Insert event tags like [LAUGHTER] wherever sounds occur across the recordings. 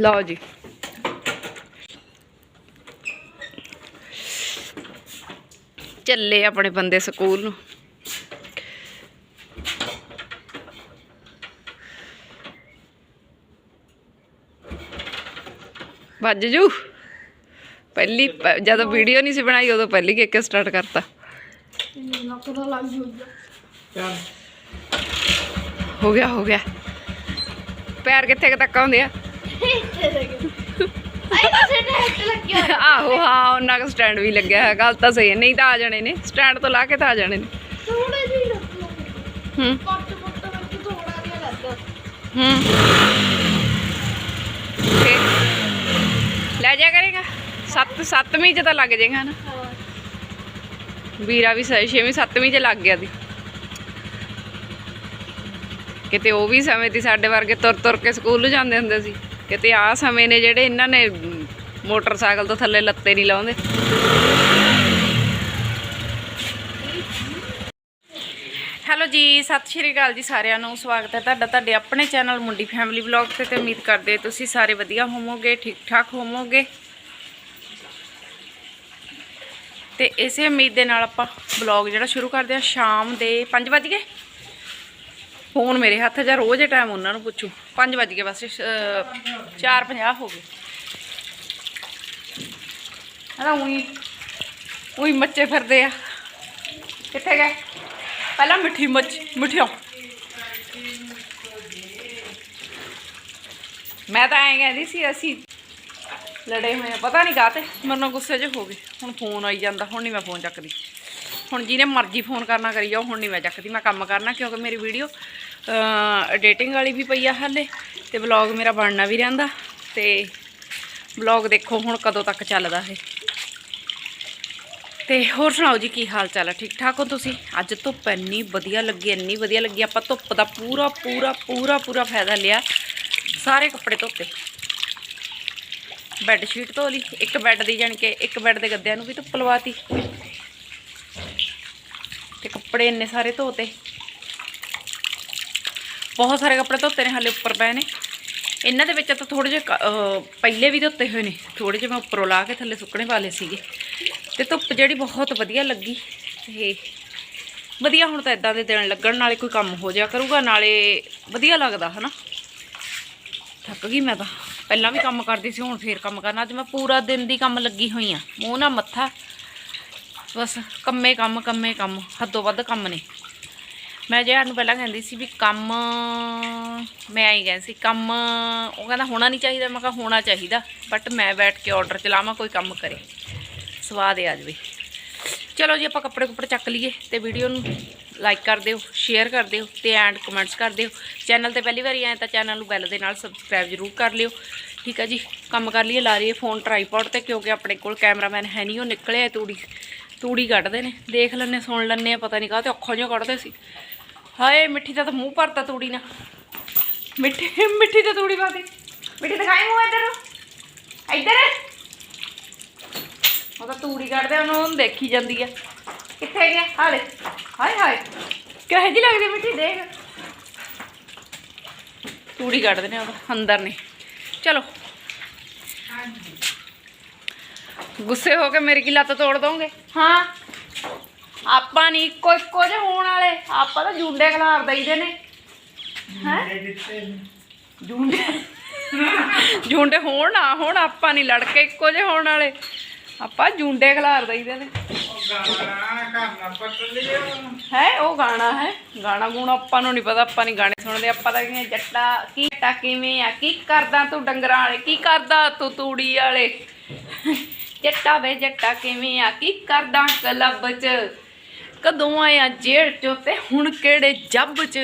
ਲਓ ਜੀ। ਚੱਲੇ ਆਪਣੇ ਬੰਦੇ ਸਕੂਲ ਨੂੰ। ਵੱਜ ਜੂ? ਪਹਿਲੀ ਜਦੋਂ ਵੀਡੀਓ ਨਹੀਂ ਸੀ ਬਣਾਈ ਉਦੋਂ ਪਹਿਲੀ ਕਿੱਕ ਸਟਾਰਟ ਕਰਤਾ। ਹੋ ਗਿਆ ਹੋ ਗਿਆ। ਪੈਰ ਕਿੱਥੇ ਤੱਕ ਆਉਂਦੇ ਆ? ਆਹੋ ਹਾਂ ਉਹਨਾਂ ਦਾ ਸਟੈਂਡ ਵੀ ਲੱਗਿਆ ਹੈ ਗੱਲ ਤਾਂ ਸਹੀ ਹੈ। ਨਹੀਂ ਤਾਂ ਆ ਜਾਣੇ ਨੇ ਸਟੈਂਡ ਤੋਂ ਲਾ ਕੇ ਤਾਂ ਆ ਜਾਣੇ ਨੇ। ਹੂੰ ਹੂੰ। ਫੇਰ ਲੈ ਜਾ ਕਰੇਗਾ। ਸੱਤ ਸੱਤਵੀਂ ਚ ਤਾਂ ਲੱਗ ਜਾਏਗਾ ਨਾ। ਵੀਰਾ ਵੀ ਸ- ਛੇਵੀਂ ਸੱਤਵੀਂ ਚ ਲੱਗ ਗਿਆ ਦੀ ਕਿਤੇ ਉਹ ਵੀ ਸਮੇਂ ਦੀ ਸਾਡੇ ਵਰਗੇ ਤੁਰ ਤੁਰ ਕੇ ਸਕੂਲ ਜਾਂਦੇ ਹੁੰਦੇ ਸੀ। ਕਿਤੇ ਆ ਸਮੇਂ ਨੇ ਜਿਹੜੇ ਇਹਨਾਂ ਨੇ ਮੋਟਰਸਾਈਕਲ ਤੋਂ ਥੱਲੇ ਲੱਤੇ ਨਹੀਂ ਲਾਉਂਦੇ। ਹੈਲੋ ਜੀ, ਸਤਿ ਸ਼੍ਰੀ ਅਕਾਲ ਜੀ ਸਾਰਿਆਂ ਨੂੰ। ਸਵਾਗਤ ਹੈ ਤੁਹਾਡਾ ਤੁਹਾਡੇ ਆਪਣੇ ਚੈਨਲ ਮੁੰਡੀ ਫੈਮਿਲੀ ਵਲੌਗ ਤੇ ਤੇ ਉਮੀਦ ਕਰਦੇ ਤੁਸੀਂ ਸਾਰੇ ਵਧੀਆ ਹੋਵੋਗੇ ਠੀਕ ਠਾਕ ਹੋਵੋਗੇ। ਤੇ ਇਸੇ ਉਮੀਦ ਦੇ ਨਾਲ ਆਪਾਂ ਵਲੌਗ ਜਿਹੜਾ ਸ਼ੁਰੂ ਕਰਦੇ ਹਾਂ ਸ਼ਾਮ ਦੇ 5 ਵਜ ਗਏ। ਫੋਨ ਮੇਰੇ ਹੱਥ ਜਾਂ ਰੋਜ਼ ਇਹ ਟਾਈਮ ਉਹਨਾਂ ਨੂੰ ਪੁੱਛੂ। 5 ਵਜ ਗਏ ਬਸ 4:50 ਹੋ ਗਏ। ਹਨਾ, ਉਹੀ ਉਹੀ ਮੱਚੇ ਫਿਰਦੇ ਆ। ਕਿੱਥੇ ਗਏ? ਪਹਿਲਾਂ ਮਿੱਠੀ ਮੱਛ ਮਿੱਠਿਓ। ਮੈਂ ਤਾਂ ਐਂ ਕਹਿੰਦੀ ਸੀ, ਅਸੀਂ ਲੜੇ ਹੋਏ ਪਤਾ ਨਹੀਂ ਕਾਤੇ ਮੇਰੇ ਨਾਲ ਗੁੱਸੇ 'ਚ ਹੋ ਗਏ। ਹੁਣ ਫੋਨ ਆਈ ਜਾਂਦਾ, ਹੁਣ ਨਹੀਂ ਮੈਂ ਫੋਨ ਚੱਕਦੀ। ਹੁਣ ਜਿਹਨੇ ਮਰਜ਼ੀ ਫੋਨ ਕਰਨਾ ਕਰੀ ਜਾਓ, ਹੁਣ ਨਹੀਂ ਮੈਂ ਚੱਕਦੀ। ਮੈਂ ਕੰਮ ਕਰਨਾ, ਕਿਉਂਕਿ ਮੇਰੀ ਵੀਡੀਓ ਐਡੀਟਿੰਗ ਵਾਲੀ ਵੀ ਪਈ ਆ ਹਾਲੇ ਤੇ ਵਲੌਗ ਮੇਰਾ ਬਣਨਾ ਵੀ ਰਹਿੰਦਾ ਤੇ ਵਲੌਗ ਦੇਖੋ ਹੁਣ ਕਦੋਂ ਤੱਕ ਚੱਲਦਾ ਇਹ। ਤੇ ਹੋਰ ਸੁਣਾਓ ਜੀ ਕੀ ਹਾਲ ਚਾਲ ਹੈ ਠੀਕ ਠਾਕ ਹੋ ਤੁਸੀਂ? ਅੱਜ ਧੁੱਪ ਇੰਨੀ ਵਧੀਆ ਲੱਗੀ, ਇੰਨੀ ਵਧੀਆ ਲੱਗੀ, ਆਪਾਂ ਧੁੱਪ ਦਾ ਪੂਰਾ ਪੂਰਾ ਪੂਰਾ ਪੂਰਾ ਫਾਇਦਾ ਲਿਆ ਸਾਰੇ ਕੱਪੜੇ ਧੋਤੇ। ਬੈੱਡ ਸ਼ੀਟ ਧੋ ਲਈ, ਇੱਕ ਬੈੱਡ ਦੀ ਜਾਣੀ ਕਿ ਇੱਕ ਬੈੱਡ ਦੇ ਗੱਦਿਆਂ ਨੂੰ ਵੀ ਧੁੱਪ ਲਵਾਤੀ। ਤੇ ਕੱਪੜੇ ਇੰਨੇ ਸਾਰੇ ਧੋਤੇ। ਬਹੁਤ ਸਾਰੇ ਕੱਪੜੇ ਧੋਤੇ ਨੇ ਹਾਲੇ ਉੱਪਰ ਪਏ ਨੇ। ਇਹਨਾਂ ਦੇ ਵਿੱਚ ਤਾਂ ਥੋੜੇ ਜਿਹੇ ਕ- ਪਹਿਲੇ ਵੀ ਧੋਤੇ ਹੋਏ ਨੇ। ਥੋੜੇ ਜਿਹੇ ਮੈਂ ਉੱਪਰੋਂ ਲਾ ਕੇ ਥੱਲੇ ਸੁੱਕਣੇ ਵਾਲੇ ਸੀਗੇ। ਤੇ ਧੁੱਪ ਜਿਹੜੀ ਬਹੁਤ ਵਧੀਆ ਲੱਗੀ। ਤੇ ਵਧੀਆ ਹੁਣ ਤਾਂ ਇਦਾਂ ਦੇ ਦਿਨ ਲੱਗਣ, ਨਾਲੇ ਕੋਈ ਕੰਮ ਹੋ ਜਾ ਕਰੂਗਾ, ਨਾਲੇ ਵਧੀਆ ਲੱਗਦਾ, ਹਨਾ। ਥੱਕ ਗਈ ਮੈਂ ਤਾਂ। ਪਹਿਲਾਂ ਵੀ ਕੰਮ ਕਰਦੀ ਸੀ, ਹੁਣ ਫੇਰ ਕੰਮ ਕਰਨਾ। ਅੱਜ ਮੈਂ ਪੂਰਾ ਦਿਨ ਦੀ ਕੰਮ ਲੱਗੀ ਹੋਈ ਆ। ਮੂੰਹ ਨਾ ਮੱਥਾ। ਬਸ ਕੰਮੇ ਕੰਮ ਕੰਮੇ ਕੰਮ। ਹੱਦੋਂ ਵੱਧ ਕੰਮ ਨੇ। ਮੈਂ ਜਿਹੜਾ ਨੂੰ ਪਹਿਲਾਂ ਕਹਿੰਦੀ ਸੀ ਵੀ ਕੰਮ, ਮੈਂ ਆਈ ਗਈ ਸੀ, ਕੰਮ, ਉਹ ਕਹਿੰਦਾ ਹੋਣਾ ਨਹੀਂ ਚਾਹੀਦਾ, ਮੈਂ ਕਿਹਾ ਹੋਣਾ ਚਾਹੀਦਾ ਬਟ ਮੈਂ ਬੈਠ ਕੇ ਆਰਡਰ ਚਲਾਵਾਂ ਕੋਈ ਕੰਮ ਕਰੇ। ਸਵਾਦ ਆ ਜਾਵੇ। ਚਲੋ ਜੀ, ਆਪਾਂ ਕੱਪੜੇ ਕੁੱਪੜੇ ਚੱਕ ਲਈਏ ਤੇ ਵੀਡੀਓ ਨੂੰ ਲਾਈਕ ਕਰ ਦਿਓ ਸ਼ੇਅਰ ਕਰ ਦਿਓ ਤੇ ਐਂਡ ਕਮੈਂਟਸ ਕਰ ਦਿਓ। ਚੈਨਲ ਤੇ ਪਹਿਲੀ ਵਾਰੀ ਆਏ ਤਾਂ ਚੈਨਲ ਨੂੰ ਬੈਲ ਦੇ ਨਾਲ ਸਬਸਕ੍ਰਾਈਬ ਜ਼ਰੂਰ ਕਰ ਲਿਓ। ਠੀਕ ਹੈ ਜੀ, ਕੰਮ ਕਰ ਲਈਏ, ਲਾ ਲਈਏ ਫੋਨ ਟਰਾਈਪੋਡ ਤੇ, ਕਿਉਂਕਿ ਆਪਣੇ ਕੋਲ ਕੈਮਰਾਮੈਨ ਹੈ ਨਹੀਂ, ਉਹ ਨਿਕਲਿਆ ਤੂੜੀ ਤੂੜੀ ਕੱਢਦੇ ਨੇ। ਦੇਖ ਲੈਣੇ ਸੁਣ ਲੈਣੇ ਆ, ਪਤਾ ਨਹੀਂ ਕਾਹ ਤੇ ਅੱਖਾਂ ਜਿਹਾ ਕੱਢਦੇ ਸੀ। ਹਾਏ ਮਿੱਠੀ ਦਾ ਤਾਂ ਮੂੰਹ ਭਰਤਾ ਤੂੜੀ ਨਾਲ ਮਿੱਠੀ ਮਿੱਠੀ ਤੇ ਤੂੜੀ ਪਾ ਦੇ। ਮਿੱਠੀ ਦਿਖਾਈ ਮੂੰਹ ਇੱਧਰ। ਨੂੰ ਇੱਧਰ। ਉਹ ਤਾਂ ਤੂੜੀ ਕੱਢਦੇ ਉਹਨੂੰ ਦੇਖੀ ਜਾਂਦੀ ਆ। ਕਿੱਥੇ ਗਿਆ ਹਾਲੇ ਹਾਏ ਹਾਏ। ਕਿਹੋ ਜਿਹੀ ਲੱਗਦੀ ਮਿੱਠੀ? ਦੇਖ। ਤੂੜੀ ਕੱਢਦੇ ਨੇ ਉਹਦਾ ਅੰਦਰ ਨੇ। ਚਲੋ। ਗੁੱਸੇ ਹੋ ਕੇ ਮੇਰੀ ਕੀ ਲੱਤ ਤੋੜ ਦੋਗੇ? ਹਾਂ। ਆਪਾਂ ਨਹੀਂ ਇੱਕੋ ਇੱਕੋ ਜਿਹੇ ਹੋਣ ਵਾਲੇ। ਆਪਾਂ ਤਾਂ ਜੁੰਡੇ ਖਲਾਰ ਦਈਦੇ ਨੇ। ਹੈ? ਜੁੰਡੇ ਜੁੰਡੇ? ਹੋਣ ਨਾ ਹੋਣ ਆਪਾਂ ਨਹੀਂ ਲੜ ਕੇ ਇੱਕੋ ਜਿਹੇ ਹੋਣ ਵਾਲੇ। ਆਪਾਂ ਜੁੰਡੇ ਖਲਾਰ ਦਈਦੇ ਨੇ। ਹੈ? ਉਹ ਗਾਣਾ ਹੈ। ਗਾਣਾ ਗੂਣਾ ਆਪਾਂ ਨੂੰ ਨਹੀਂ ਪਤਾ ਆਪਾਂ ਨਹੀਂ ਗਾਣੇ ਸੁਣਦੇ। ਆਪਾਂ ਤਾਂ ਕਹਿੰਦੇ ਜੱਟਾ ਕੀ ਜੱਟਾ ਕਿਵੇਂ ਆ? ਕੀ ਕਰਦਾ ਤੂੰ ਡੰਗਰਾਂ ਵਾਲੇ? ਕੀ ਕਰਦਾ ਤੂੰ ਤੂੜੀ ਵਾਲੇ? ਜੱਟਾ ਵੇ ਜੱਟਾ ਕਿਵੇਂ ਆ? ਕੀ ਕਰਦਾ ਕਲੱਬ 'ਚ? ਕਦੋਂ ਆਇਆ ਜੇਲ੍ਹ 'ਚੋਂ ਤੇ ਹੁਣ ਕਿਹੜੇ ਜੱਬ 'ਚ?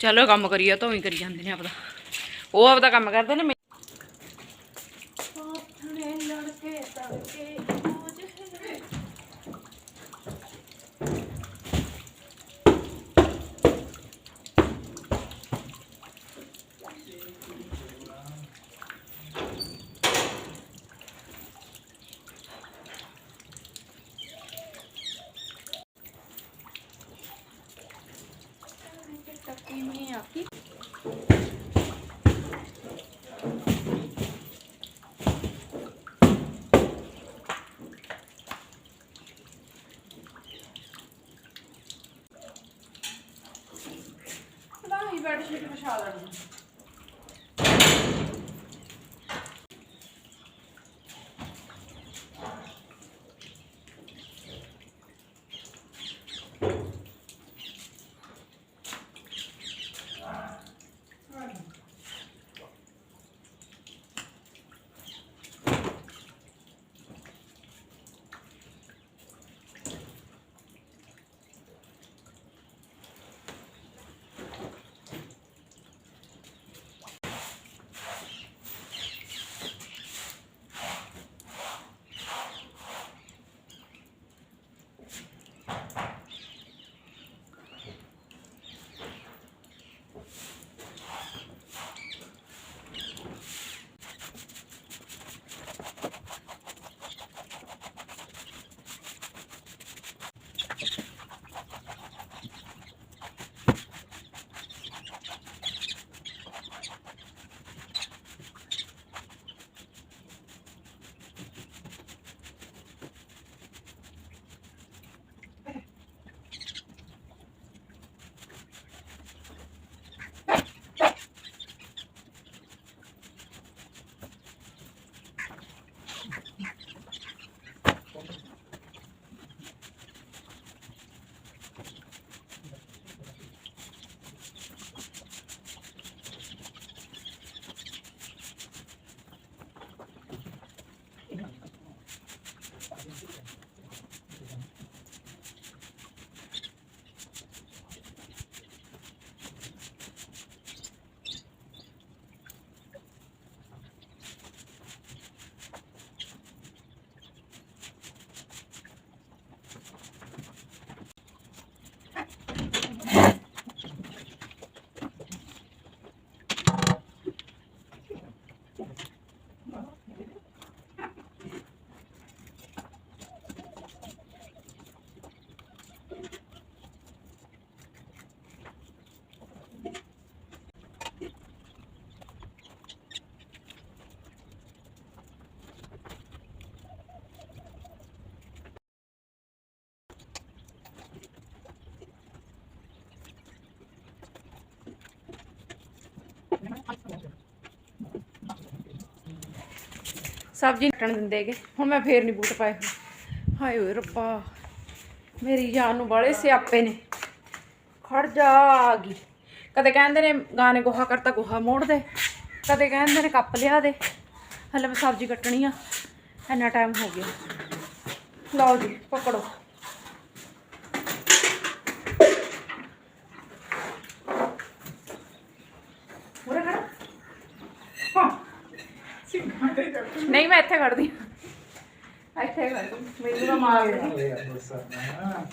ਚਲੋ ਕੰਮ ਕਰੀਏ ਤਾਂ ਵੀ ਕਰੀ ਜਾਂਦੇ ਨੇ ਆਪਦਾ। ਉਹ ਆਪਦਾ ਕੰਮ ਕਰਦੇ ਨੇ ਸਬਜ਼ੀ ਕੱਟਣ ਦਿੰਦੇਗੇ ਹੁਣ ਮੈਂ ਫੇਰ ਨਹੀਂ ਬੂਟ ਪਾਏ ਹੋਏ। ਹਾਏ ਓਏ ਰੱਬਾ, ਮੇਰੀ ਜਾਨ ਨੂੰ ਬਾਲੇ ਸਿਆਪੇ ਨੇ। ਖੜ ਜਾ ਗਈ। ਕਦੇ ਕਹਿੰਦੇ ਨੇ ਗਾਣੇ ਗੋਹਾ ਕਰਤਾ, ਗੋਹਾ ਮੋੜ ਦੇ। ਕਦੇ ਕਹਿੰਦੇ ਨੇ ਕੱਪ ਲਿਆ ਦੇ। ਹਲੇ ਮੈਂ ਸਬਜ਼ੀ ਕੱਟਣੀ ਆ। ਇੰਨਾ ਟਾਈਮ ਹੋ ਗਿਆ। ਲਓ ਜੀ, ਪਕੜੋ ਉਰੇ ਖੜ ਹਾਂ ਸਿੰਘਾਂ ਦੇ ਜੱਟ ਨਹੀਂ ਮੈਂ ਇੱਥੇ ਖੜਦੀ ਹਾਂ। ਇੱਥੇ ਖੜ ਤੂੰ ਮੈਨੂੰ ਤਾਂ ਮਾਰ ਦੇ ਲਿਆ ਬਸਨਾ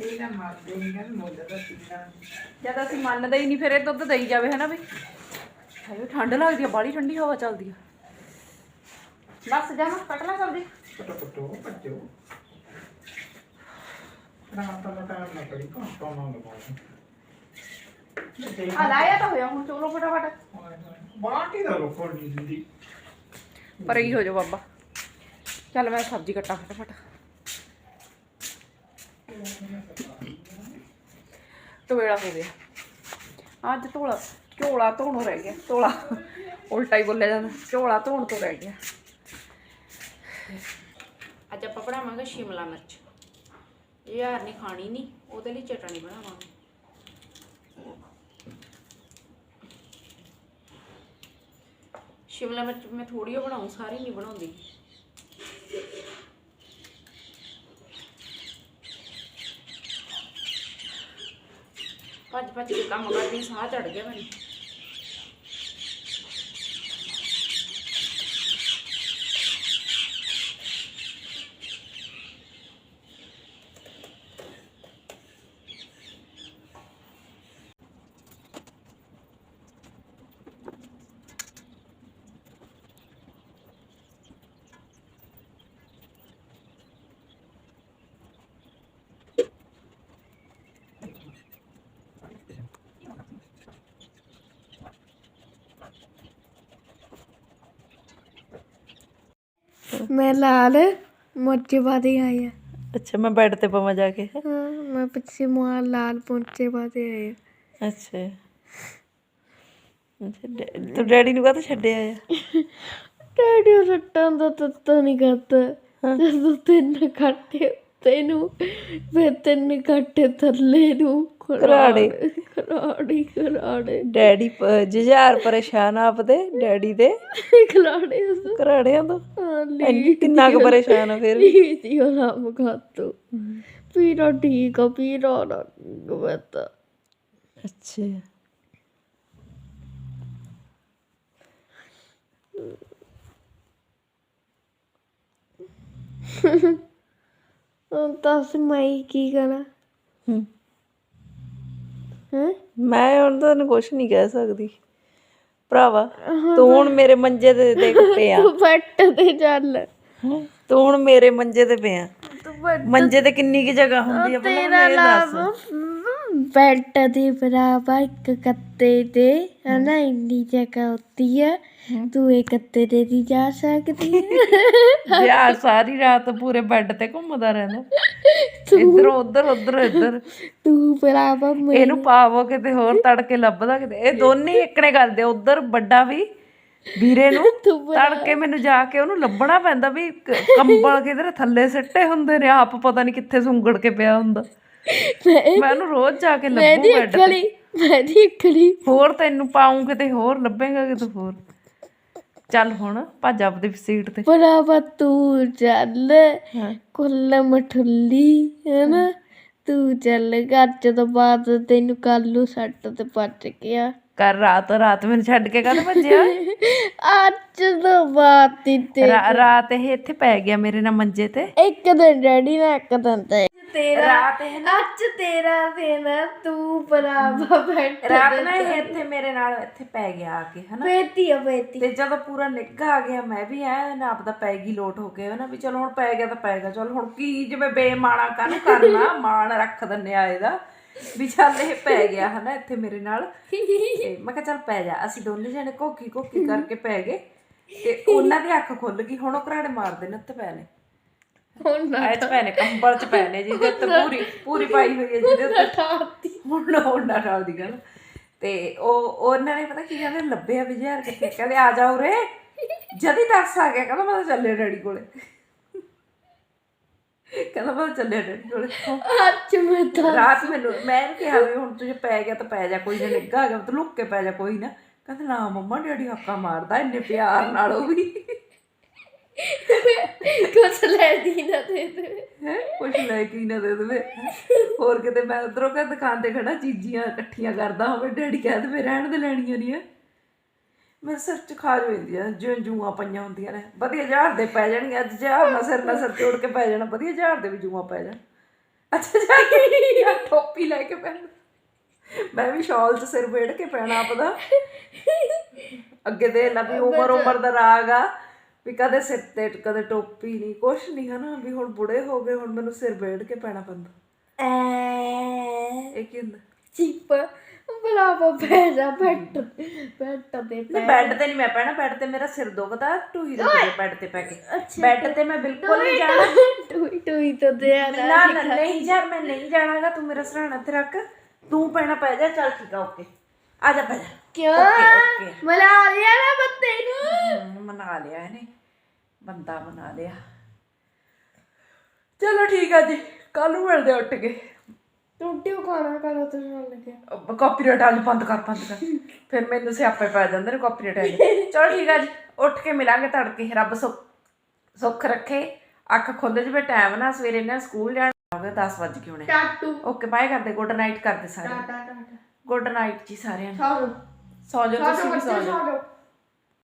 ਇਹ ਨਾ ਮਾਰ ਦੇਂਗਾ ਮੁੱਲ ਦਾ ਸਿੰਘਾਂ ਜਦ ਅਸੀਂ ਮੰਨਦੇ ਹੀ ਨਹੀਂ ਫਿਰ ਇਹ ਦੁੱਧ ਦੇਈ ਜਾਵੇ ਹਨਾ ਵੀ ਹਾਏ ਠੰਡ ਲੱਗਦੀ ਆ ਬਾਲੀ ਠੰਡੀ ਹਵਾ ਚੱਲਦੀ ਆ। ਬਸ ਜਾ ਮੈਂ ਕੱਟ ਲਾ ਸਬਜ਼ੀ। ਪਟੋ ਪਟੋ ਪਟੋ ਨਾ ਤਾਂ ਨਾ ਤਾਂ ਨਾ ਕਰੀ ਕੋ ਤੋਂ ਨਾ ਲਗਾਉਂ ਆ ਲਾਇਆ ਤਾਂ ਹੋਇਆ ਹੁਣ ਚਲੋ ਫਟਾਫਟ। ਬਾਟੀ ਦਾ ਲੋਕੋ ਨਹੀਂ ਦਿੰਦੀ ਪਰ ਇਹੀ ਹੋ ਜਾ ਬਾਬਾ। ਚੱਲ ਮੈਂ ਸਬਜ਼ੀ ਕੱਟਾਂ ਫਟਾਫਟ। ਟਵੇਲਾ ਹੋ ਗਿਆ। ਅੱਜ ਧੋਲਾ, ਝੋਲਾ ਧੋਣੋਂ ਰਹਿ ਗਿਆ। ਧੋਲਾ ਉਲਟਾ ਹੀ ਬੋਲਿਆ ਜਾਂਦਾ। ਝੋਲਾ ਧੋਣ ਤੋਂ ਰਹਿ ਗਿਆ। ਅੱਜ ਆਪਾਂ ਬਣਾਵਾਂਗੇ ਸ਼ਿਮਲਾ ਮਿਰਚ। ਯਾਰ ਨਹੀਂ ਖਾਣੀ ਨਹੀਂ ਉਹਦੇ ਲਈ ਚਟਣੀ ਬਣਾਵਾਂਗੇ। ਸ਼ਿਮਲਾ ਮਿਰਚ ਮੈਂ ਥੋੜੀ ਓ ਬਣਾਉਂ ਸਾਰੀ ਨਹੀਂ ਬਣਾਉਂਦੀ। ਭੱਜ ਭੱਜ ਕੇ ਕੰਮ ਕਰਦੀ, ਸਾਹ ਚੜ ਗਿਆ ਮੈਨੂੰ। ਮੈਂ ਲਾਲ ਮੋਚੇ ਬਾਦੇ ਆਇਆ ਅੱਛਾ ਮੈਂ ਬੈੱਡ ਤੇ ਪਵਾਂ ਜਾ ਕੇ। ਹਾਂ ਮੈਂ ਪਿੱਛੇ ਮੁਆ ਲਾਲ ਪੋਚੇ ਬਾਦੇ ਆਇਆ ਅੱਛਾ। ਅੱਛਾ, ਡੈ- ਤੂੰ ਡੈਡੀ ਨੂੰ ਕਾਹਤੋਂ ਛੱਡਿਆ ਆ? ਡੈਡੀ ਰੱਟਾਂ ਦਾ ਤੱਤਾ ਨਹੀਂ ਕਰਦਾ। ਜਦੋਂ ਤਿੰਨ ਘੱਟੇ ਤੈਨੂੰ ਫਿਰ ਤਿੰਨ ਘੱਟੇ ਥੱਲੇ ਨੂੰ। ਘਰਾੜੇ। ਖਰਾੜੀ ਖਰਾੜੇ ਡੈਡੀ ਪ- ਜੁਝਾਰ ਪਰੇਸ਼ਾਨ ਆਪਦੇ ਡੈਡੀ ਦੇ। ਖਰਾੜੇ ਉਸ। ਘਰਾੜਿਆਂ ਤੋਂ। ਇੰਨੀ ਕਿੰਨਾ ਕੁ ਪਰੇਸ਼ਾਨ ਆ ਫਿਰ ਵੀ। ਲੀਤੀ ਉਹ ਨਾਮ ਖਾਤੋ। ਪੀਰਾ ਠੀਕ ਆ ਪੀਰਾ ਨਾ ਗਵਤਾ। ਅੱਛਾ। ਹੁਣ ਦੱਸ ਮੈਂ ਕੀ ਕਰਾਂ? ਹੂੰ। ਹੈ? ਮੈਂ ਹੁਣ ਤੈਨੂੰ ਕੁਛ ਨਹੀਂ ਕਹਿ ਸਕਦੀ। ਭਰਾਵਾ ਤੂੰ ਹੁਣ ਮੇਰੇ ਮੰਜੇ ਤੇ ਦੇਖ [LAUGHS] ਪਿਆ। ਤੂੰ ਬੱਟ ਤੇ ਚੱਲ? ਤੂੰ ਹੁਣ ਮੇਰੇ ਮੰਜੇ ਤੇ ਪਿਆ। ਮੰਜੇ ਤੇ ਕਿੰਨੀ ਕੀ ਜਗ੍ਹਾ ਹੁੰਦੀ ਆ ਪਹਿਲਾਂ ਇਹ ਦੱਸ। ਲਾਭ। ਬੈੱਡ ਦੇ ਬਰਾਬਰ ਇੱਕ ਕੱਤੇ ਦੇ ਹਨਾ ਇੰਨੀ ਜਗ੍ਹਾ ਹੁੰਦੀ ਹੈ ਤੂੰ ਇਹ ਕੱਤੇ ਦੇ ਦੀ ਜਾ ਸਕਦੀ ਹੈ ਸਾਰੀ ਰਾਤ ਪੂਰੇ ਬੈੱਡ ਤੇ ਘੁੰਮਦਾ ਰਹਿੰਦਾ। ਇੱਧਰ ਉੱਧਰ ਉੱਧਰ ਇੱਧਰ। ਤੂੰ ਮੈਂ ਇਹਨੂੰ ਪਾਵੋ ਕਿਤੇ ਹੋਰ ਤੜਕੇ ਲੱਭਦਾ ਕਿਤੇ। ਇਹ ਦੋਨੇ ਇੱਕਣੇ ਕਰਦੇ ਉਧਰ ਵੱਡਾ ਵੀ ਵੀਰੇ ਨੂੰ। ਤੜਕੇ ਮੈਨੂੰ ਜਾ ਕੇ ਉਹਨੂੰ ਲੱਭਣਾ ਪੈਂਦਾ ਵੀ ਕੰਬਲ ਕਿਧਰੇ ਥੱਲੇ ਸਿੱਟੇ ਹੁੰਦੇ ਨੇ ਆਪ ਪਤਾ ਨਹੀਂ ਕਿੱਥੇ ਸੁੰਗੜ ਕੇ ਪਿਆ ਹੁੰਦਾ। ਮੈਂ ਉਹਨੂੰ ਰੋਜ਼ ਜਾ ਕੇ ਲੱਭੂ ਬੈੱਡ ਤੇ। ਮੈਂ ਦੀ ਅਕਲੀ ਹੋਰ ਤੈਨੂੰ ਪਾਉਂ ਕਿਤੇ ਹੋਰ ਲੱਭੇਗਾ ਕਿਤੇ ਹੋਰ। ਚੱਲ ਹੁਣ ਭੱਜ ਆਪਦੀ ਸੀਟ ਤੇ। ਬਰਾਬਰ ਤੂੰ ਚੱਲ ਹਾਂ। ਕੁੱਲ ਮਠੁੱਲੀ ਹੈ ਨਾ ਤੂੰ ਚੱਲ ਗੱਜ ਤੋਂ ਬਾਅਦ ਤੈਨੂੰ ਕੱਲੂ ਸੱਟ ਤੇ ਪੱਟ ਗਿਆ। ਕਰ ਰਾਤ ਰਾਤ ਮੈਨੂੰ ਛੱਡ ਕੇ ਕਦ ਭੱਜਿਆ। ਅੱਜ ਤੋਂ ਬਾਅਦ ਤੀ ਤੇ ਰਾ- ਰਾਤ ਇਹ ਇੱਥੇ ਪੈ ਗਿਆ ਮੇਰੇ ਨਾਲ ਮੰਜੇ ਤੇ। ਇੱਕ ਦਿਨ ਡੈਡੀ ਨੇ ਇੱਕ ਦਿਨ ਤੇ। ਤੇਰਾ ਰਾਤ ਅੱਜ ਤੇਰਾ ਦਿਨ ਤੂੰ ਬਰਾਬਰ ਬੈਠ ਰਾਤ ਨਾ ਇਹ ਇੱਥੇ ਮੇਰੇ ਨਾਲ ਇੱਥੇ ਪੈ ਗਿਆ ਆ ਕੇ ਹਨਾ? ਬੇਤੀ ਆ ਬੇਤੀ ਤੇ ਜਦੋਂ ਪੂਰਾ ਨਿੱਘਾ ਆ ਗਿਆ ਮੈਂ ਵੀ ਐ ਨਾ ਆਪਦਾ ਪੈ ਗਈ ਲੋਟ ਹੋ ਕੇ ਹਨਾ ਵੀ ਚਲੋ ਹੁਣ ਪੈ ਗਿਆ ਤਾਂ ਪੈ ਗਿਆ ਚਲ ਹੁਣ ਕੀ ਜਿਵੇਂ ਬੇਮਾਣਾ ਕਾਹਨੂੰ ਕਰਨਾ [LAUGHS] ਮਾਣ ਰੱਖ ਦਿੰਨੇ ਆ ਇਹਦਾ ਵੀ ਚੱਲ ਇਹ ਪੈ ਗਿਆ ਹਨਾ ਇੱਥੇ ਮੇਰੇ ਨਾਲ। [LAUGHS] ਮੈਂ ਕਿਹਾ ਚੱਲ ਪੈ ਜਾ ਅਸੀਂ ਦੋਨੇ ਜਣੇ ਕੋਕੀ ਕੋਕੀ ਕਰਕੇ ਪੈ ਗਏ ਤੇ ਉਹਨਾਂ ਦੀ ਅੱਖ ਖੁੱਲ ਗਈ ਹੁਣ ਉਹ ਘਰਾੜੇ ਮਾਰਦੇ ਨੇ ਉੱਤੇ ਪੈ ਨੇ। ਹੁਣ ਨਾ ਐ ਚ ਪੈ ਨੇ ਕੰਬਲ ਚ ਪੈ ਨੇ ਜਿਹਦੇ ਉੱਤੇ ਪੂਰੀ ਪੂਰੀ ਪਾਈ ਹੋਈ ਹੈ ਜਿਹਦੇ ਉੱਤੇ ਠਾਤੀ ਹੁਣ ਹੁਣ ਨਾ ਦੀ ਗੱਲ। ਤੇ ਉਹ ਉਹਨਾਂ ਨੇ ਪਤਾ ਕੀ ਕਹਿੰਦੇ ਲੱਭਿਆ ਵਿਜਿਆਰ ਕਿੱਥੇ ਕਹਿੰਦੇ ਆ ਜਾ ਉਰੇ। ਜਦੀ ਦੱਸ ਆ ਗਿਆ। ਕਹਿੰਦਾ ਮੈਂ ਤਾਂ ਚੱਲਿਆ ਡੈਡੀ ਕੋਲੇ। ਕਹਿੰਦਾ ਮੈਂ ਤਾਂ ਚੱਲਿਆ ਡੈਡੀ ਕੋਲੇ। ਅੱਜ ਮੈਂ ਤਾਂ ਰਾਤ ਮੈਨੂੰ ਮੈਂ ਕਿਹਾ ਵੀ ਹੁਣ ਤੁਝੇ ਪੈ ਗਿਆ ਤਾਂ ਪੈ ਜਾ ਕੋਈ ਨਾ ਆ ਗਿਆ ਤੂੰ ਲੁੱਕ ਕੇ ਪੈ ਜਾ ਕੋਈ ਨਾ। ਕਹਿੰਦਾ ਨਾ ਮੰਮਾ ਡੈਡੀ ਹੱਕਾ ਮਾਰਦਾ ਇੰਨੇ ਪਿਆਰ ਨਾਲ ਉਹ ਵੀ। ਕੁਛ ਲੈ ਦੀ ਨਾ ਦੇ ਦੇ ਹੈ ਕੁਛ ਲੈ ਕੇ ਹੀ ਨਾ ਦੇ ਦੇਵੇ। ਹੋਰ ਕਿਤੇ ਮੈਂ ਉਧਰੋਂ ਕਹ ਦੁਕਾਨ ਤੇ ਖੜਾ ਚੀਜ਼ੀਆਂ ਇਕੱਠੀਆਂ ਕਰਦਾ ਹੋਵੇ ਡੈਡੀ ਕਹਿ ਦੇਵੇ ਰਹਿਣ ਦੇ ਲੈਣੀਆਂ ਨਹੀਂ ਆ। ਮੈਂ ਸਿਰ ਚ ਖਾ ਜਾਂਦੀ ਆ ਜਿਉਂ ਜੂਆਂ ਪਈਆਂ ਹੁੰਦੀਆਂ ਨੇ। ਵਧੀਆ ਝਾੜ ਦੇ ਪੈ ਜਾਣਗੀਆਂ ਅੱਜ ਝਾੜ ਨਾ ਸਿਰ ਨਾਲ ਸਿਰ ਤੋੜ ਕੇ ਪੈ ਜਾਣਾ ਵਧੀਆ ਝਾੜ ਦੇ ਵੀ ਜੂਆਂ ਪੈ ਜਾਣ। ਅੱਛਾ ਜਾ ਟੋਪੀ ਲੈ ਕੇ ਪੈਣਾ ਮੈਂ ਵੀ ਸ਼ਾਲ 'ਚ ਸਿਰ ਵੇੜ ਕੇ ਪੈਣਾ ਆਪਦਾ। ਅੱਗੇ ਦੇ ਲਾ ਵੀ ਉਮਰ ਉਮਰ ਦਾ ਰਾਗ ਆ। ਵੀ ਕਦੇ ਸਿਰ ਤੇ ਕਦੇ ਟੋਪੀ ਨਹੀਂ ਕੁਛ ਨਹੀਂ ਹਨਾ ਵੀ ਹੁਣ ਬੁੜੇ ਹੋ ਗਏ ਹੁਣ ਮੈਨੂੰ ਸਿਰ ਵੇੜ ਕੇ ਪੈਣਾ ਪੈਂਦਾ। ਐ। ਇਹ ਕੀ ਹੁੰਦਾ? ਚਿਪ ਬਰਾਬਰ ਬੈਠਾ ਬੈਠ ਬੈਠ ਤੇ ਨਾ ਬੈੱਡ ਤੇ ਨਹੀਂ ਮੈਂ ਪੈਣਾ ਬੈੱਡ ਤੇ ਮੇਰਾ ਸਿਰ ਦੁਖਦਾ ਟੂਹੀ ਦੁਖਦੀ ਬੈੱਡ ਤੇ ਪੈ ਕੇ। ਬੈੱਡ ਤੇ ਮੈਂ ਬਿਲਕੁਲ ਨਹੀਂ ਜਾਣਾ। ਟੂਈ ਟੂਈ ਤਾਂ ਦੇ ਆ ਨਾ ਨਾ ਨਹੀਂ ਯਾਰ ਮੈਂ ਨਹੀਂ ਜਾਣਾਗਾ ਤੂੰ ਮੇਰਾ ਸਰਾਣਾ ਤੇ ਰੱਖ। ਤੂੰ ਪੈਣਾ ਪੈ ਜਾ ਚੱਲ ਠੀਕ ਆ ਓਕੇ। ਆ ਜਾ ਪੈ ਜਾ। ਕਿਉਂ? ਮਲਾ ਲਿਆ ਨਾ ਬੱਤੇ ਨੂੰ ਮਨਾ ਲਿਆ ਇਹਨੇ ਬੰਦਾ ਬਣਾ ਲਿਆ। ਚਲੋ ਠੀਕ ਆ ਜੀ ਕੱਲ ਨੂੰ ਮਿਲਦੇ ਆ ਉੱਠ ਕੇ। ਰੋਟੀ ਖਾਣਾ ਕਰੋ ਤੇ ਸੁਣ ਲੱਗਿਆ ਕਾਪੀਰਾਈਟ ਅੱਜ ਬੰਦ ਕਰ ਬੰਦ ਕਰ। ਫਿਰ ਮੈਨੂੰ ਸਿਆਪੇ ਪੈ ਜਾਂਦੇ ਨੇ ਕਾਪੀਰਾਈਟ ਵਾਲੇ। ਚਲੋ ਠੀਕ ਆ ਜੀ ਉੱਠ ਕੇ ਮਿਲਾਂਗੇ ਤੜਕੇ ਰੱਬ ਸੁੱਖ ਸੁੱਖ ਰੱਖੇ। ਅੱਖ ਖੁੱਲ ਜਵੇ ਟਾਈਮ ਨਾ ਸਵੇਰੇ ਨਾ ਸਕੂਲ ਜਾਣਾ। ਹੋਵੇ 10 ਵਜ ਕੇ ਹੋਣੇ। ਟਾਟੂ। ਓਕੇ ਬਾਏ ਕਰਦੇ ਗੁੱਡ ਨਾਈਟ ਕਰਦੇ ਸਾਰੇ। ਟਾਟਾ ਟਾਟਾ। ਗੁੱਡ ਨਾਈਟ ਜੀ ਸਾਰਿਆਂ ਨੂੰ। ਸੌ ਜਾਓ। ਤੁਸੀਂ ਵੀ ਸੌ ਜਾਓ।